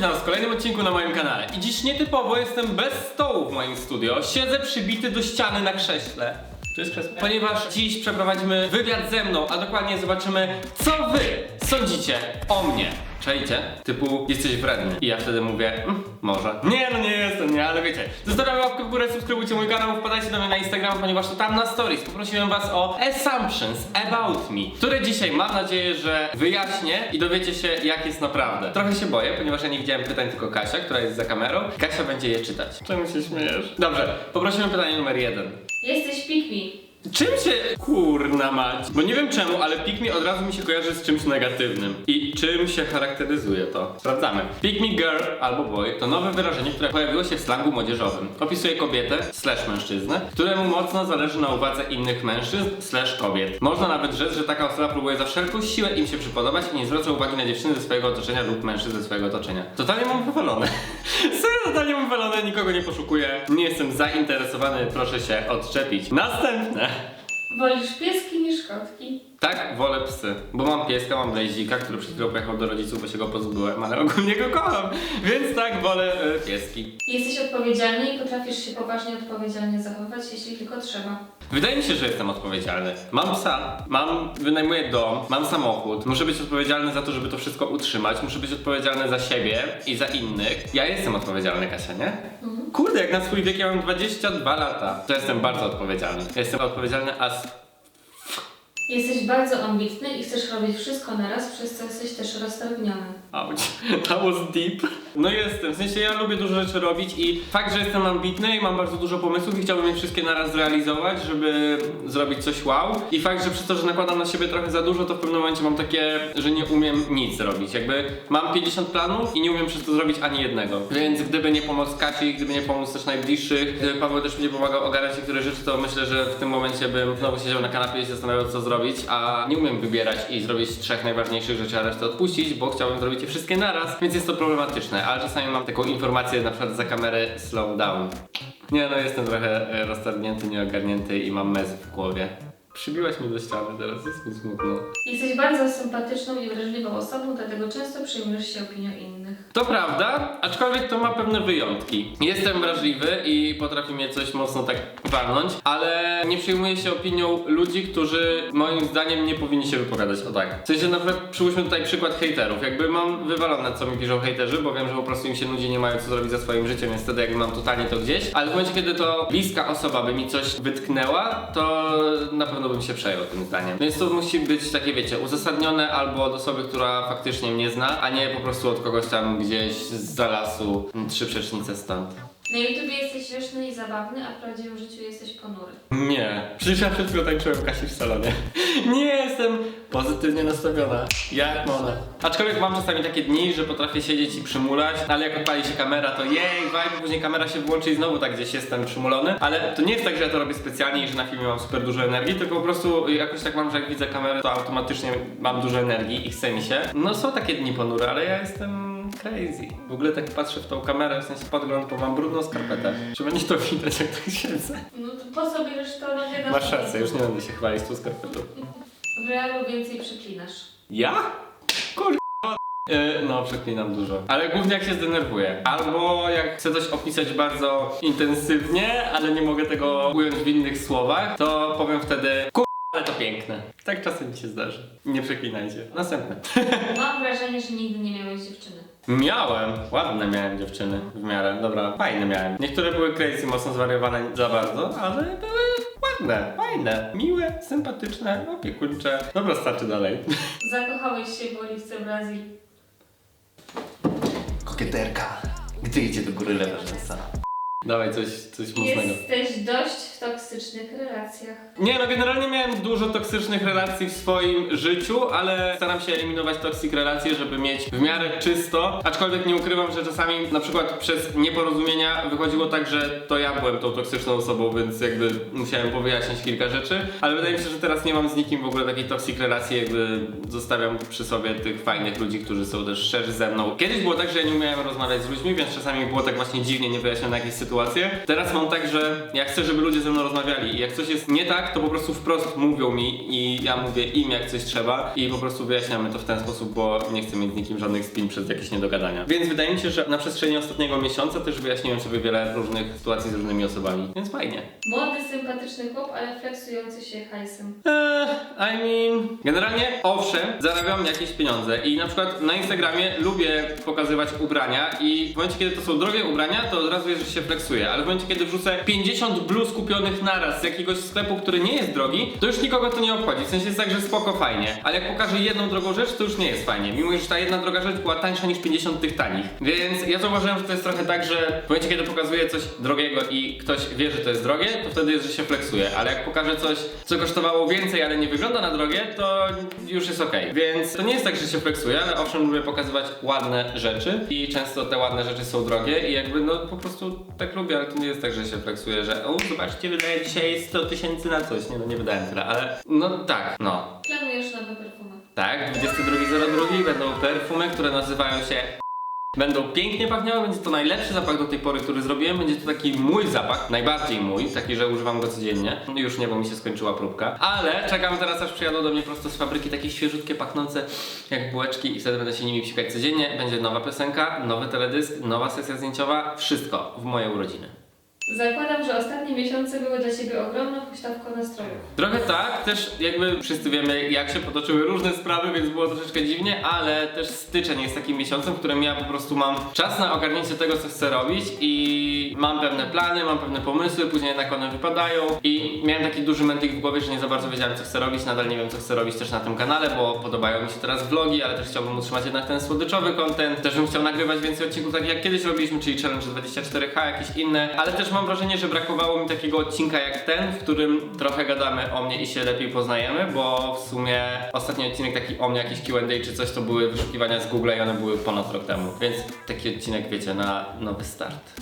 witam w kolejnym odcinku na moim kanale. I dziś nietypowo jestem bez stołu w moim studio. Siedzę przybity do ściany na krześle. To jest krzesło. Ponieważ dziś przeprowadzimy wywiad ze mną, a dokładnie zobaczymy, co wy sądzicie o mnie. Czajcie? Typu, jesteś wredny. I ja wtedy mówię, mm, może. Nie, no nie jestem, nie, ale wiecie. Zostawiamy łapkę w górę, subskrybujcie mój kanał, wpadajcie do mnie na Instagram, ponieważ to tam na stories poprosiłem was o assumptions about me, które dzisiaj mam nadzieję, że wyjaśnię i dowiecie się, jak jest naprawdę. Trochę się boję, ponieważ ja nie widziałem pytań, tylko Kasia, która jest za kamerą. Kasia będzie je czytać. Czemu się śmiejesz? Dobrze, poprosimy pytanie numer jeden. Jesteś pick me. Czym się kurna mać? Bo nie wiem czemu, ale pick me od razu mi się kojarzy z czymś negatywnym. I czym się charakteryzuje to? Sprawdzamy. Pick me girl albo boy to nowe wyrażenie, które pojawiło się w slangu młodzieżowym. Opisuje kobietę slash mężczyznę, któremu mocno zależy na uwadze innych mężczyzn slash kobiet. Można nawet rzec, że taka osoba próbuje za wszelką siłę im się przypodobać i nie zwraca uwagi na dziewczyny ze swojego otoczenia lub mężczyzn ze swojego otoczenia. Totalnie mam wywalone. Serio, totalnie mam wywalone, nikogo nie poszukuję. Nie jestem zainteresowany, proszę się odczepić. Następne. Wolisz pieski niż kotki. Tak, wolę psy, bo mam pieska, mam Blazika, który przed chwilą pojechał do rodziców, bo się go pozbyłem, ale ogólnie go kocham, więc tak, wolę e, pieski. Jesteś odpowiedzialny i potrafisz się poważnie odpowiedzialnie zachowywać, jeśli tylko trzeba. Wydaje mi się, że jestem odpowiedzialny. Mam psa, mam, wynajmuję dom, mam samochód, muszę być odpowiedzialny za to, żeby to wszystko utrzymać, muszę być odpowiedzialny za siebie i za innych. Ja jestem odpowiedzialny, Kasia, nie? Kurde, jak na swój wiek ja mam 22 lata, to jestem bardzo odpowiedzialny. Jestem odpowiedzialny as Jesteś bardzo ambitny i chcesz robić wszystko naraz, przez co jesteś też roztargniony. Ouch, that was deep. No jestem, w sensie ja lubię dużo rzeczy robić i fakt, że jestem ambitny i mam bardzo dużo pomysłów i chciałbym je wszystkie naraz zrealizować, żeby zrobić coś wow. I fakt, że przez to, że nakładam na siebie trochę za dużo, to w pewnym momencie mam takie, że nie umiem nic robić. Jakby mam 50 planów i nie umiem przez to zrobić ani jednego. Więc gdyby nie pomoc Kasi, gdyby nie pomóc też najbliższych, gdyby Paweł też mi nie pomagał ogarniać niektóre rzeczy, to myślę, że w tym momencie bym znowu siedział na kanapie i się zastanawiał, co zrobić, a nie umiem wybierać i zrobić trzech najważniejszych rzeczy, a resztę odpuścić, bo chciałbym zrobić je wszystkie naraz, więc jest to problematyczne, ale czasami mam taką informację na przykład za kamerę slow down. Nie no, jestem trochę e, roztargnięty, nieogarnięty i mam mez w głowie. Przybiłaś mnie do ściany, teraz jest mi smutno. Jesteś bardzo sympatyczną i wrażliwą osobą, dlatego często przejmujesz się opinią innych. To prawda, aczkolwiek to ma pewne wyjątki. Jestem wrażliwy i potrafi mnie coś mocno tak walnąć, ale nie przyjmuję się opinią ludzi, którzy moim zdaniem nie powinni się wypowiadać o tak. W sensie na przykład przyłóżmy tutaj przykład hejterów. Jakby mam wywalone co mi piszą hejterzy, bo wiem, że po prostu im się nudzi, nie mają co zrobić ze swoim życiem, więc wtedy jakby mam totalnie to gdzieś. Ale w momencie, kiedy to bliska osoba by mi coś wytknęła, to na pewno bym się przejął tym zdaniem. Więc to musi być takie, wiecie, uzasadnione albo od osoby, która faktycznie mnie zna, a nie po prostu od kogoś tam gdzieś z lasu, mm, trzy przecznice stąd. Na YouTubie jesteś śmieszny i zabawny, a w prawdziwym życiu jesteś ponury. Nie. Przecież ja przed chwilą tańczyłem w Kasi w salonie. Nie jestem pozytywnie nastawiona. Jak ona. Aczkolwiek mam czasami takie dni, że potrafię siedzieć i przymulać, ale jak odpali się kamera, to jej, vibe, później kamera się włączy i znowu tak gdzieś jestem przymulony. Ale to nie jest tak, że ja to robię specjalnie i że na filmie mam super dużo energii, tylko po prostu jakoś tak mam, że jak widzę kamerę, to automatycznie mam dużo energii i chce mi się. No są takie dni ponury, ale ja jestem crazy. W ogóle tak patrzę w tą kamerę, w sensie podgląd, bo mam brudną skarpetę. Czy będzie to widać, jak tak siedzę? No to po co bierzesz to na wiadomo? Masz rację, już nie będę się chwalić tą skarpetą. W realu więcej przeklinasz. Ja? Kur... Yy, no, przeklinam dużo. Ale głównie jak się zdenerwuję. Albo jak chcę coś opisać bardzo intensywnie, ale nie mogę tego ująć w innych słowach, to powiem wtedy kur... ale to piękne. Tak czasem mi się zdarzy. Nie przeklinajcie. Następne. Mam wrażenie, że nigdy nie miałeś dziewczyny. Miałem, ładne miałem dziewczyny w miarę, dobra, fajne miałem. Niektóre były crazy, mocno zwariowane za bardzo, ale były ładne, fajne, miłe, sympatyczne, opiekuńcze. Dobra, starczy dalej. Zakochałeś się w oliwce Brazylii. Kokieterka, gdy idzie do góry lewa rzęsa. Dawaj coś, coś mocnego. Jesteś dość w toksycznych relacjach. Nie no, generalnie miałem dużo toksycznych relacji w swoim życiu, ale staram się eliminować toksik relacje, żeby mieć w miarę czysto. Aczkolwiek nie ukrywam, że czasami na przykład przez nieporozumienia wychodziło tak, że to ja byłem tą toksyczną osobą, więc jakby musiałem powyjaśnić kilka rzeczy. Ale wydaje mi się, że teraz nie mam z nikim w ogóle takiej toksik relacji, jakby zostawiam przy sobie tych fajnych ludzi, którzy są też szczerzy ze mną. Kiedyś było tak, że ja nie umiałem rozmawiać z ludźmi, więc czasami było tak właśnie dziwnie, niewyjaśnione jakieś sytuacje sytuację. Teraz mam tak, że ja chcę, żeby ludzie ze mną rozmawiali i jak coś jest nie tak, to po prostu wprost mówią mi i ja mówię im jak coś trzeba i po prostu wyjaśniamy to w ten sposób, bo nie chcę mieć z nikim żadnych spin przez jakieś niedogadania. Więc wydaje mi się, że na przestrzeni ostatniego miesiąca też wyjaśniłem sobie wiele różnych sytuacji z różnymi osobami, więc fajnie. Młody, sympatyczny chłop, ale flexujący się hajsem. Eee, I mean... Generalnie, owszem, zarabiam jakieś pieniądze i na przykład na Instagramie lubię pokazywać ubrania i w momencie, kiedy to są drogie ubrania, to od razu jest, że się ale w momencie, kiedy wrzucę 50 bluz kupionych naraz z jakiegoś sklepu, który nie jest drogi, to już nikogo to nie obchodzi, w sensie jest tak, że spoko, fajnie, ale jak pokażę jedną drogą rzecz, to już nie jest fajnie, mimo że ta jedna droga rzecz była tańsza niż 50 tych tanich, więc ja zauważyłem, że to jest trochę tak, że w momencie, kiedy pokazuję coś drogiego i ktoś wie, że to jest drogie, to wtedy jest, że się flexuje, ale jak pokażę coś, co kosztowało więcej, ale nie wygląda na drogie, to już jest okej. Więc to nie jest tak, że się flexuje, ale owszem lubię pokazywać ładne rzeczy i często te ładne rzeczy są drogie i jakby no po prostu tak lubię, ale to nie jest tak, że się flexuje, że o zobaczcie, wydaję dzisiaj 100 tysięcy na coś. Nie no, nie wydałem tyle, ale no tak, no. Planujesz nowe perfumy. Tak, 22.02 będą perfumy, które nazywają się Będą pięknie pachniały, będzie to najlepszy zapach do tej pory, który zrobiłem. Będzie to taki mój zapach, najbardziej mój, taki, że używam go codziennie. Już nie, bo mi się skończyła próbka. Ale czekam teraz, aż przyjadą do mnie prosto z fabryki takie świeżutkie, pachnące jak bułeczki i wtedy będę się nimi psikać codziennie. Będzie nowa piosenka, nowy teledysk, nowa sesja zdjęciowa, wszystko w moje urodziny. Zakładam, że ostatnie miesiące były dla Ciebie ogromną huśtawką nastrojów. Trochę tak, też jakby wszyscy wiemy jak się potoczyły różne sprawy, więc było troszeczkę dziwnie, ale też styczeń jest takim miesiącem, w którym ja po prostu mam czas na ogarnięcie tego, co chcę robić i mam pewne plany, mam pewne pomysły, później jednak one wypadają i miałem taki duży mętlik w głowie, że nie za bardzo wiedziałem, co chcę robić, nadal nie wiem, co chcę robić też na tym kanale, bo podobają mi się teraz vlogi, ale też chciałbym utrzymać jednak ten słodyczowy content, też bym chciał nagrywać więcej odcinków, tak jak kiedyś robiliśmy, czyli Challenge 24H, jakieś inne, ale też mam wrażenie, że brakowało mi takiego odcinka jak ten, w którym trochę gadamy o mnie i się lepiej poznajemy, bo w sumie ostatni odcinek taki o mnie, jakiś Q&A czy coś, to były wyszukiwania z Google i one były ponad rok temu, więc taki odcinek, wiecie, na nowy start.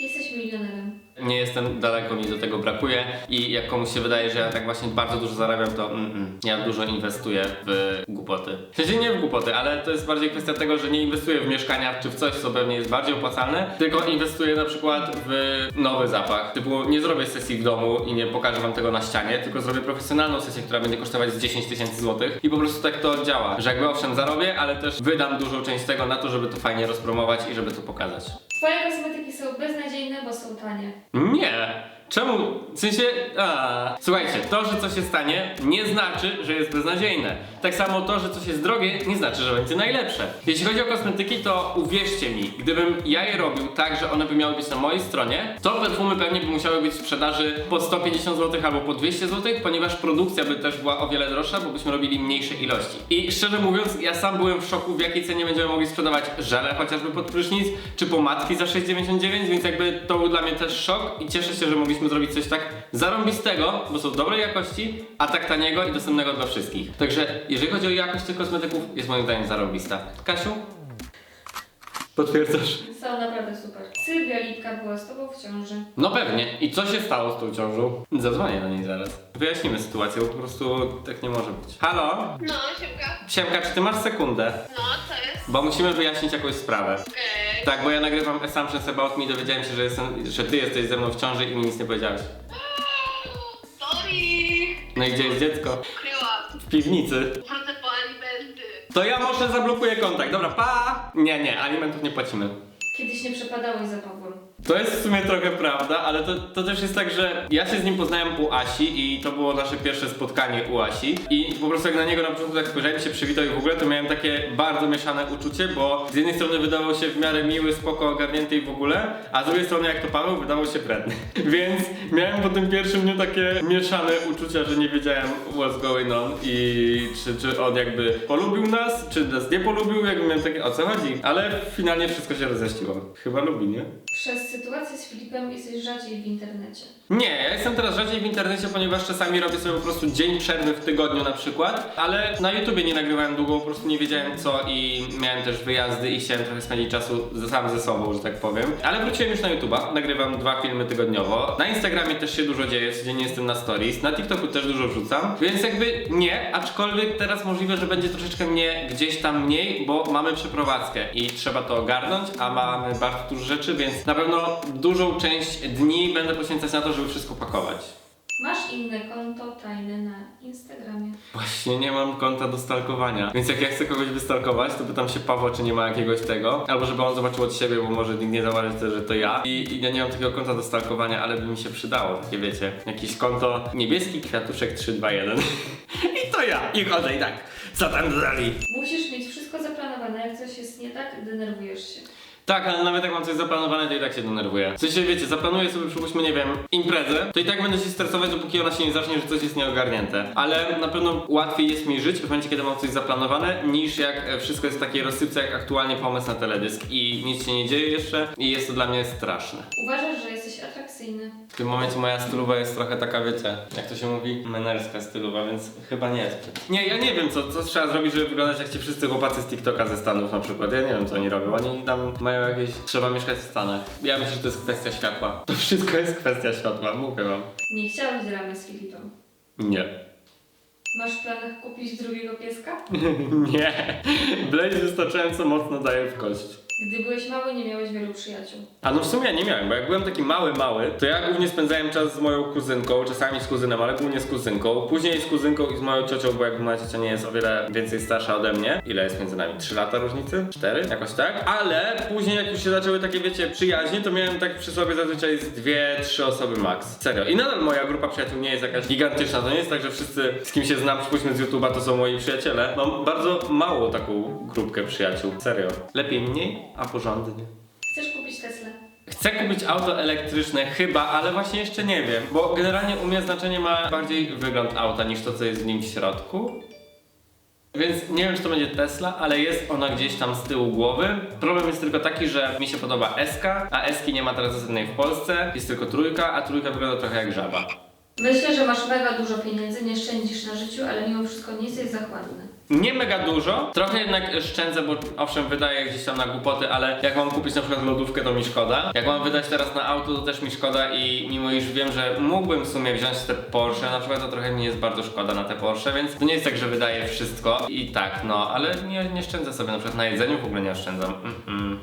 Jesteś milionerem. Nie jestem daleko, mi do tego brakuje i jak komuś się wydaje, że ja tak właśnie bardzo dużo zarabiam, to mm, mm, ja dużo inwestuję w głupoty. W sensie nie w głupoty, ale to jest bardziej kwestia tego, że nie inwestuję w mieszkania czy w coś, co pewnie jest bardziej opłacalne, tylko inwestuję na przykład w nowy zapach. Typu nie zrobię sesji w domu i nie pokażę wam tego na ścianie, tylko zrobię profesjonalną sesję, która będzie kosztować z 10 tysięcy złotych i po prostu tak to działa, że jakby owszem zarobię, ale też wydam dużą część tego na to, żeby to fajnie rozpromować i żeby to pokazać. Twoje kosmetyki są beznadziejne, bo są tanie. Nie! Czemu? W sensie. A. Słuchajcie, to, że coś się stanie, nie znaczy, że jest beznadziejne. Tak samo to, że coś jest drogie, nie znaczy, że będzie najlepsze. Jeśli chodzi o kosmetyki, to uwierzcie mi, gdybym ja je robił tak, że one by miały być na mojej stronie, to perfumy pewnie by musiały być w sprzedaży po 150 zł albo po 200 zł, ponieważ produkcja by też była o wiele droższa, bo byśmy robili mniejsze ilości. I szczerze mówiąc, ja sam byłem w szoku, w jakiej cenie będziemy mogli sprzedawać żele chociażby pod prysznic, czy pomadki za 6,99, więc jakby to był dla mnie też szok i cieszę się, że mogliśmy zrobić coś tak zarąbistego, bo są dobrej jakości, a tak taniego i dostępnego dla wszystkich. Także jeżeli chodzi o jakość tych kosmetyków, jest moim zdaniem zarąbista. Kasiu? Potwierdzasz? Są naprawdę super. Sylwia Lipka była z Tobą w ciąży. No pewnie. I co się stało z tą ciążą? Zadzwonię do niej zaraz. Wyjaśnimy sytuację, bo po prostu tak nie może być. Halo? No, siemka. Siemka, czy ty masz sekundę? No, co jest? Bo musimy wyjaśnić jakąś sprawę. Okej. Tak, bo ja nagrywam Assumptions About Me i dowiedziałem się, że, jestem, że ty jesteś ze mną w ciąży i mi nic nie powiedziałeś. Sorry. No i gdzie jest dziecko? Ukryłam. W piwnicy. Wrócę po alimenty. To ja może zablokuję kontakt. Dobra, pa! Nie, nie, alimentów nie płacimy. Kiedyś nie przepadałeś za Pawłem. To jest w sumie trochę prawda, ale to, to też jest tak, że ja się z nim poznałem u Asi i to było nasze pierwsze spotkanie u Asi i po prostu jak na niego na początku tak spojrzałem się przywitał i w ogóle to miałem takie bardzo mieszane uczucie, bo z jednej strony wydawał się w miarę miły, spoko, ogarnięty i w ogóle, a z drugiej strony jak to Paweł wydawał się wredny. Więc miałem po tym pierwszym dniu takie mieszane uczucia, że nie wiedziałem what's going on i czy, czy on jakby polubił nas, czy nas nie polubił, jakby miałem takie o co chodzi, ale finalnie wszystko się rozjaśniło. Chyba lubi, nie? Przez sytuację z Filipem jesteś rzadziej w internecie. Nie, ja jestem teraz rzadziej w internecie, ponieważ czasami robię sobie po prostu dzień przerwy w tygodniu na przykład, ale na YouTubie nie nagrywałem długo, po prostu nie wiedziałem co i miałem też wyjazdy i chciałem trochę spędzić czasu sam ze sobą, że tak powiem. Ale wróciłem już na YouTuba, nagrywam dwa filmy tygodniowo. Na Instagramie też się dużo dzieje, codziennie jestem na stories, na TikToku też dużo wrzucam, więc jakby nie, aczkolwiek teraz możliwe, że będzie troszeczkę mnie gdzieś tam mniej, bo mamy przeprowadzkę i trzeba to ogarnąć, a ma mamy bardzo dużo rzeczy, więc na pewno dużą część dni będę poświęcać na to, żeby wszystko pakować. Masz inne konto tajne na Instagramie. Właśnie nie mam konta do stalkowania, więc jak ja chcę kogoś wystalkować, to pytam się Pawła, czy nie ma jakiegoś tego, albo żeby on zobaczył od siebie, bo może nikt nie zauważy że to ja. I, I ja nie mam takiego konta do stalkowania, ale by mi się przydało, takie wiecie, jakieś konto niebieski kwiatuszek 321 i to ja. I chodzę i tak, co tam dodali? Musisz mieć wszystko zaplanowane, jak coś jest nie tak, denerwujesz się. Tak, ale nawet jak mam coś zaplanowane, to i tak się denerwuję. W sensie, wiecie, zaplanuję sobie, przypuśćmy, nie wiem, imprezę, to i tak będę się stresować, dopóki ona się nie zacznie, że coś jest nieogarnięte. Ale na pewno łatwiej jest mi żyć w momencie, kiedy mam coś zaplanowane, niż jak e, wszystko jest w takiej rozsypce, jak aktualnie pomysł na teledysk i nic się nie dzieje jeszcze i jest to dla mnie straszne. Uważasz, że jesteś atrakcyjny. W tym momencie moja stylowa jest trochę taka, wiecie, jak to się mówi, menerska stylowa, więc chyba nie jest. Nie, ja nie wiem, co, co trzeba zrobić, żeby wyglądać jak ci wszyscy chłopacy z TikToka ze Stanów na przykład. Ja nie wiem, co oni robią. Oni tam mają jakieś... Trzeba mieszkać w Stanach. Ja myślę, że to jest kwestia światła. To wszystko jest kwestia światła, mówię wam. Nie chciałeś ramy z Filipem. Nie. Masz w planach kupić drugiego pieska? nie. Blaze wystarczająco mocno daje w kość. Gdy byłeś mały, nie miałeś wielu przyjaciół. A no w sumie ja nie miałem, bo jak byłem taki mały, mały, to ja głównie spędzałem czas z moją kuzynką, czasami z kuzynem, ale głównie z kuzynką. Później z kuzynką i z moją ciocią, bo jakby moja ciocia nie jest o wiele więcej starsza ode mnie. Ile jest między nami? 3 lata różnicy? 4? Jakoś tak? Ale później jak już się zaczęły takie, wiecie, przyjaźnie, to miałem tak przy sobie zazwyczaj z dwie, trzy osoby max. Serio. I nadal moja grupa przyjaciół nie jest jakaś gigantyczna. To nie jest tak, że wszyscy, z kim się znam, przypuśćmy z YouTube'a, to są moi przyjaciele. Mam bardzo małą taką grupkę przyjaciół. Serio. Lepiej mniej, a porządnie. Chcesz kupić Teslę? Chcę kupić auto elektryczne chyba, ale właśnie jeszcze nie wiem, bo generalnie u mnie znaczenie ma bardziej wygląd auta niż to, co jest w nim w środku. Więc nie wiem, czy to będzie Tesla, ale jest ona gdzieś tam z tyłu głowy. Problem jest tylko taki, że mi się podoba SK, a SK nie ma teraz zasadnej w Polsce, jest tylko trójka, a trójka wygląda trochę jak żaba. Myślę, że masz mega dużo pieniędzy, nie szczędzisz na życiu, ale mimo wszystko nie jesteś zachłanny. Nie mega dużo, trochę jednak szczędzę, bo owszem wydaję gdzieś tam na głupoty, ale jak mam kupić na przykład lodówkę, to mi szkoda. Jak mam wydać teraz na auto, to też mi szkoda i mimo iż wiem, że mógłbym w sumie wziąć te Porsche, na przykład to trochę mi jest bardzo szkoda na te Porsche, więc to nie jest tak, że wydaję wszystko i tak, no, ale nie, nie szczędzę sobie na przykład na jedzeniu, w ogóle nie oszczędzam. Mm-mm.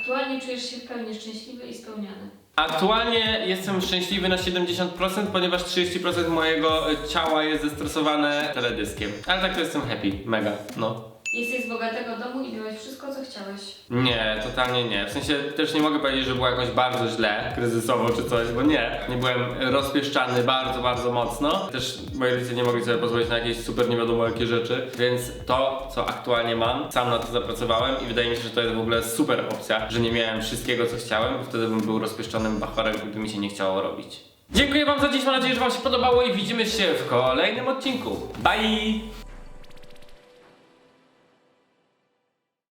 Aktualnie czujesz się w pełni szczęśliwy i spełniony. Aktualnie jestem szczęśliwy na 70%, ponieważ 30% mojego ciała jest zestresowane teledyskiem. Ale tak to jestem happy, mega, no. Jesteś z bogatego domu i miałeś wszystko, co chciałeś. Nie, totalnie nie. W sensie też nie mogę powiedzieć, że było jakoś bardzo źle, kryzysowo czy coś, bo nie. Nie byłem rozpieszczany bardzo, bardzo mocno. Też moi rodzice nie mogli sobie pozwolić na jakieś super nie wiadomo jakie rzeczy, więc to, co aktualnie mam, sam na to zapracowałem i wydaje mi się, że to jest w ogóle super opcja, że nie miałem wszystkiego, co chciałem, bo wtedy bym był rozpieszczonym bachorem i by mi się nie chciało robić. Dziękuję wam za dziś, mam nadzieję, że wam się podobało i widzimy się w kolejnym odcinku. Bye!